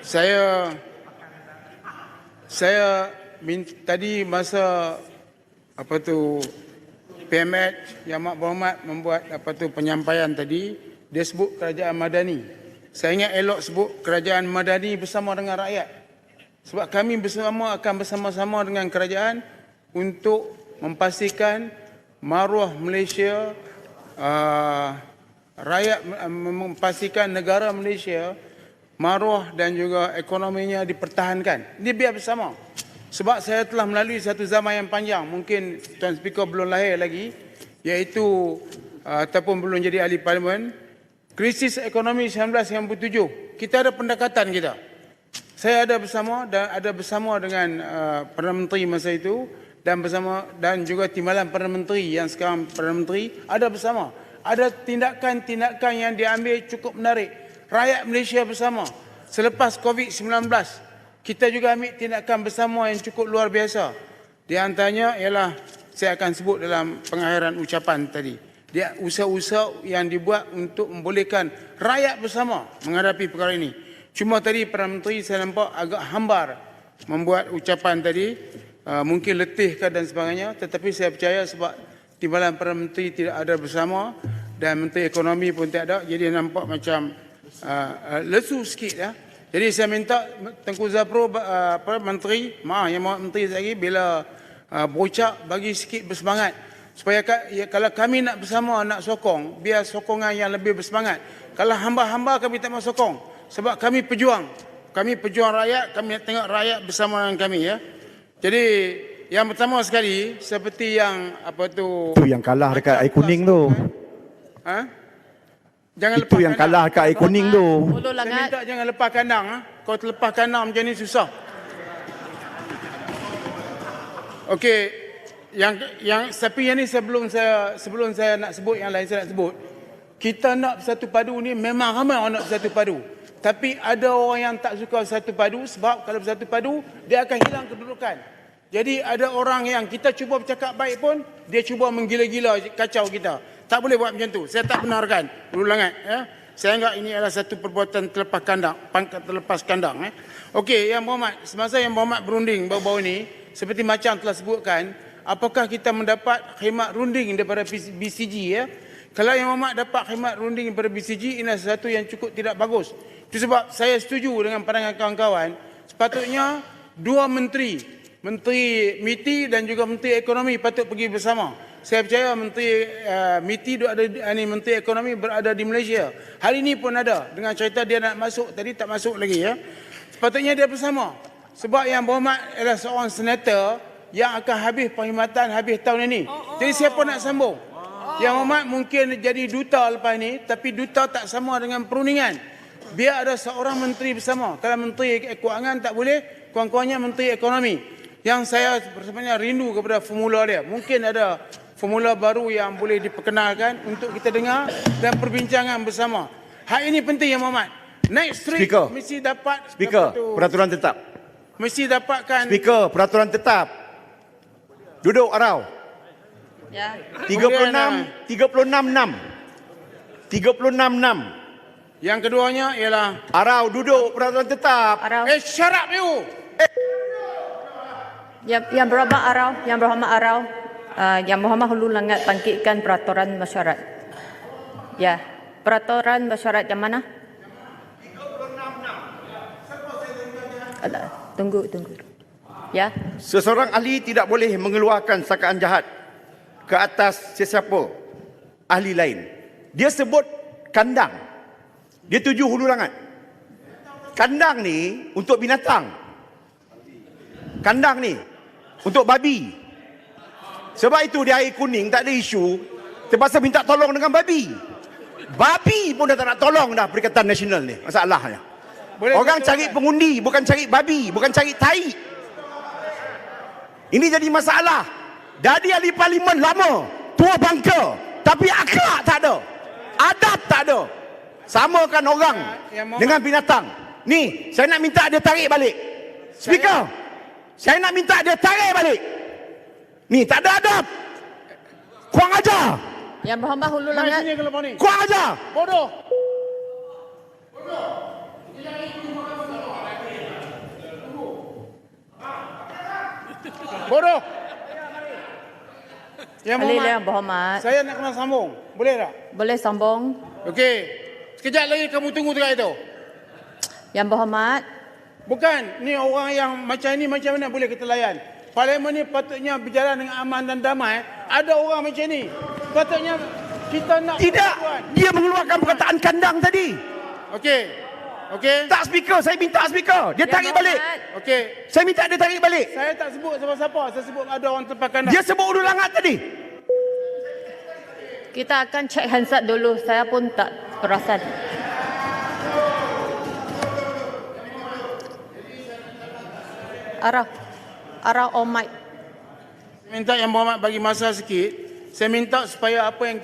saya saya min, tadi masa apa tu PMH Yang Mak Berhormat membuat apa tu penyampaian tadi dia sebut kerajaan madani. Saya ingat elok sebut kerajaan madani bersama dengan rakyat. Sebab kami bersama akan bersama-sama dengan kerajaan untuk memastikan maruah Malaysia uh, rakyat memastikan negara Malaysia maruah dan juga ekonominya dipertahankan. Ini biar bersama. Sebab saya telah melalui satu zaman yang panjang, mungkin Tuan Speaker belum lahir lagi, iaitu uh, ataupun belum jadi ahli parlimen, krisis ekonomi 1997. Kita ada pendekatan kita. Saya ada bersama dan ada bersama dengan uh, Perdana Menteri masa itu dan bersama dan juga timbalan Perdana Menteri yang sekarang Perdana Menteri ada bersama. Ada tindakan-tindakan yang diambil cukup menarik. Rakyat Malaysia bersama selepas COVID-19 kita juga ambil tindakan bersama yang cukup luar biasa. Di antaranya ialah saya akan sebut dalam pengakhiran ucapan tadi. Dia usaha-usaha yang dibuat untuk membolehkan rakyat bersama menghadapi perkara ini. Cuma tadi Perdana Menteri saya nampak agak hambar membuat ucapan tadi. Uh, mungkin letih dan sebagainya. Tetapi saya percaya sebab timbalan Perdana Menteri tidak ada bersama dan Menteri Ekonomi pun tidak ada. Jadi nampak macam uh, lesu sikit ya. Jadi saya minta Tengku Zapro uh, apa, Menteri, maaf yang Menteri lagi bila uh, berucap bagi sikit bersemangat. Supaya ya, kalau kami nak bersama nak sokong, biar sokongan yang lebih bersemangat. Kalau hamba-hamba kami tak mau sokong, sebab kami pejuang. Kami pejuang rakyat, kami nak tengok rakyat bersama dengan kami ya. Jadi yang pertama sekali seperti yang apa tu Itu yang kalah dekat air kuning tu. Ha? Jangan Itu yang kalah dekat air kuning tu. Ulu Saya minta jangan lepas kandang ha. Kau terlepas kandang macam ni susah. Okey, yang yang tapi yang ni sebelum saya sebelum saya nak sebut yang lain saya nak sebut. Kita nak bersatu padu ni memang ramai orang nak bersatu padu. Tapi ada orang yang tak suka bersatu padu sebab kalau bersatu padu dia akan hilang kedudukan. Jadi ada orang yang kita cuba bercakap baik pun dia cuba menggila-gila kacau kita. Tak boleh buat macam tu. Saya tak benarkan. Ulangan ya. Saya anggap ini adalah satu perbuatan terlepas kandang, pangkat terlepas kandang eh. Okey, yang Muhammad, semasa yang Muhammad berunding baru-baru ini seperti macam telah sebutkan, apakah kita mendapat khidmat runding daripada BCG ya? Kalau yang Muhammad dapat khidmat runding daripada BCG ini adalah sesuatu yang cukup tidak bagus. Itu sebab saya setuju dengan pandangan kawan-kawan, sepatutnya dua menteri, Menteri MITI dan juga Menteri Ekonomi patut pergi bersama. Saya percaya Menteri uh, MITI ada ini Menteri Ekonomi berada di Malaysia. Hari ini pun ada dengan cerita dia nak masuk tadi tak masuk lagi ya. Sepatutnya dia bersama. Sebab yang berhormat adalah seorang senator yang akan habis perkhidmatan habis tahun ini. Jadi siapa nak sambung? Yang hormat mungkin jadi duta lepas ini tapi duta tak sama dengan perundingan. Biar ada seorang menteri bersama. Kalau menteri keuangan tak boleh, kawan-kawannya menteri ekonomi. Yang saya sebenarnya rindu kepada formula dia. Mungkin ada formula baru yang boleh diperkenalkan untuk kita dengar dan perbincangan bersama. Hal ini penting yang Muhammad. Next street Speaker. mesti dapat Speaker, apa tu, peraturan tetap. mesti dapatkan Speaker, peraturan tetap. Duduk arau. Ya. 36 36 6. 36 6. yang keduanya ialah Arau duduk peraturan tetap. Arau. eh syarap you. Yang, yang berhormat Arau. Yang berhormat Arau. Uh, yang berhormat Hulu Langat bangkitkan peraturan mesyuarat. Ya. Peraturan mesyuarat yang mana? Alah, Tunggu, tunggu. Ya. Seseorang ahli tidak boleh mengeluarkan sakaan jahat ke atas sesiapa ahli lain. Dia sebut kandang. Dia tuju hulu langat. Kandang ni untuk binatang. Kandang ni untuk babi. Sebab itu di air kuning tak ada isu terpaksa minta tolong dengan babi. Babi pun dah tak nak tolong dah Perikatan Nasional ni. Masalahnya. Boleh Orang cari kan? pengundi bukan cari babi, bukan cari tai. Ini jadi masalah. Jadi ahli parlimen lama, tua bangka, tapi akhlak tak ada. Adab tak ada. Samakan orang Ya, Muhammad. dengan binatang. Ni, saya nak minta dia tarik balik. Speaker, saya, nak minta dia tarik balik. Ni tak ada adab. Kuang aja. Yang berhamba hulu langat. Kuang aja. Bodoh. Bodoh. Ya Muhammad. Yang Muhammad. Saya nak kena sambung. Boleh tak? Boleh sambung. Okey. Sekejap lagi kamu tunggu dekat itu. Yang Muhammad. Bukan. Ni orang yang macam ni macam mana boleh kita layan. Parlimen ni patutnya berjalan dengan aman dan damai. Ada orang macam ni. Patutnya kita nak Tidak. persatuan. Dia mengeluarkan perkataan kandang tadi. Okey. Okey. Tak speaker, saya minta speaker. Dia Yang tarik balik. Okey. Saya minta dia tarik balik. Saya tak sebut siapa-siapa. Saya sebut ada orang tepakan. Dia sebut ulu langat tadi. Kita akan cek handset dulu. Saya pun tak perasan. Arah. Arah mic. minta yang berhormat bagi masa sikit. Saya minta supaya apa yang